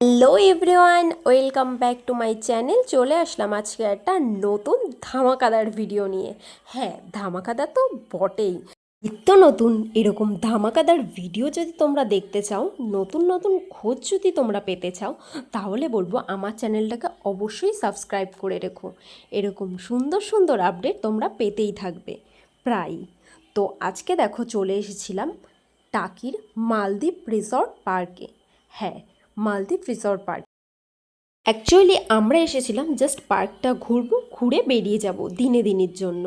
Hello everyone welcome back to my channel চলে আসলাম আজকে একটা নতুন ধামাকাদার ভিডিও নিয়ে। হ্যাঁ ধামাকাদার তো বটেই। নিত্য নতুন এরকম ধামাকাদার ভিডিও যদি তোমরা দেখতে চাও, নতুন নতুন খোঁজ যদি তোমরা পেতে চাও, তাহলে বলব আমার চ্যানেলটাকে অবশ্যই সাবস্ক্রাইব করে রেখো। এরকম সুন্দর সুন্দর আপডেট তোমরা পেতেই থাকবে। প্রায়। তো আজকে দেখো চলে এসেছিলাম টাকির মালদ্বীপ রিসর্ট পার্কে হ্যাঁ মালদ্বীপ রিসর্ট পার্ক অ্যাকচুয়ালি আমরা এসেছিলাম জাস্ট পার্কটা ঘুরবো, ঘুরে বেরিয়ে যাব দিনে দিনের জন্য।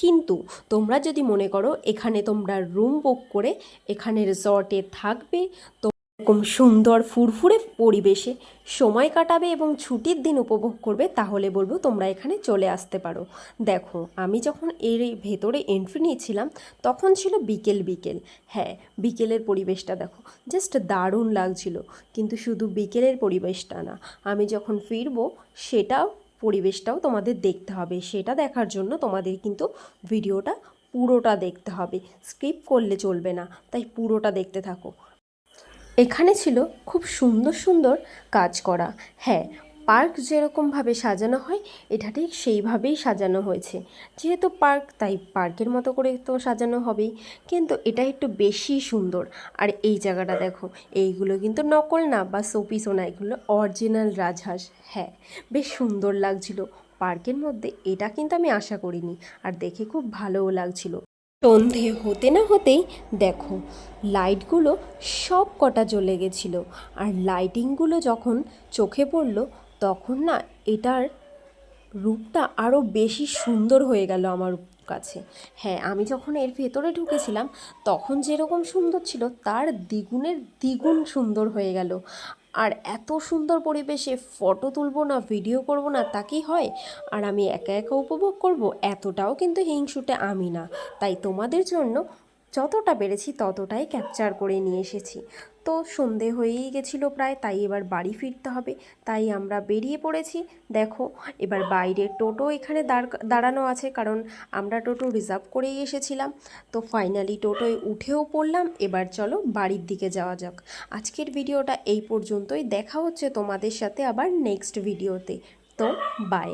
কিন্তু তোমরা যদি মনে করো, এখানে তোমরা রুম বুক করে এখানে রিসর্টে থাকবে, তো এরকম সুন্দর ফুরফুরে পরিবেশে সময় কাটাবে এবং ছুটির দিন উপভোগ করবে, তাহলে বলব তোমরা এখানে চলে আসতে পারো। দেখো, আমি যখন এর ভেতরে এন্ট্রি নিয়েছিলাম, তখন ছিল বিকেল বিকেল। হ্যাঁ বিকেলের পরিবেশটা দেখো জাস্ট দারুণ লাগছিল। কিন্তু শুধু বিকেলের পরিবেশটা না, আমি যখন ফিরবো সেটাও পরিবেশটাও তোমাদের দেখতে হবে। সেটা দেখার জন্য তোমাদের কিন্তু ভিডিওটা পুরোটা দেখতে হবে। স্কিপ করলে চলবে না, তাই পুরোটা দেখতে থাকো। এখানে ছিল খুব সুন্দর সুন্দর কাজ করা। হ্যাঁ পার্ক যেরকমভাবে সাজানো হয়, এটা ঠিক সেইভাবেই সাজানো হয়েছে। যেহেতু পার্ক, তাই পার্কের মতো করে তো সাজানো হবেই। কিন্তু এটা একটু বেশি সুন্দর। আর এই জায়গাটা দেখো, এইগুলো কিন্তু নকল না, বা শোপিসও না, এগুলো অরিজিনাল রাজহাঁস। হ্যাঁ বেশ সুন্দর লাগছিল। পার্কের মধ্যে এটা কিন্তু আমি আশা করিনি, আর দেখে খুব ভালোও লাগছিল। সন্ধে হতে না হতেই দেখো, লাইটগুলো সব কটা জ্বলে গেছিল। আর লাইটিংগুলো যখন চোখে পড়ল, তখন না এটার রূপটা আরও বেশি সুন্দর হয়ে গেল আমার কাছে। হ্যাঁ আমি যখন এর ভেতরে ঢুকেছিলাম, তখন যেরকম সুন্দর ছিল, তার দ্বিগুণের দ্বিগুণ সুন্দর হয়ে গেল। আর এত সুন্দর পরিবেশে ফটো তুলবো না ভিডিও করব না, তা কি হয়? আর আমি একা একা উপভোগ করব? এতটাও কিন্তু হিংসুটে আমি না। তাই তোমাদের জন্য যতটা পেরেছি ততটাই ক্যাপচার করে নিয়ে এসেছি। তো সন্ধে হয়েই গেছিল প্রায়, তাই এবার বাড়ি ফিরতে হবে। তাই আমরা বেরিয়ে পড়েছি। দেখো, এবার বাইরে টোটো এখানে দাঁড় দাঁড়ানো আছে, কারণ আমরা টোটো রিজার্ভ করেই এসেছিলাম। তো ফাইনালি টোটোয় উঠেও পড়লাম। এবার চলো বাড়ির দিকে যাওয়া যাক। আজকের ভিডিওটা এই পর্যন্তই। দেখা হচ্ছে তোমাদের সাথে আবার নেক্সট ভিডিওতে তো। বাই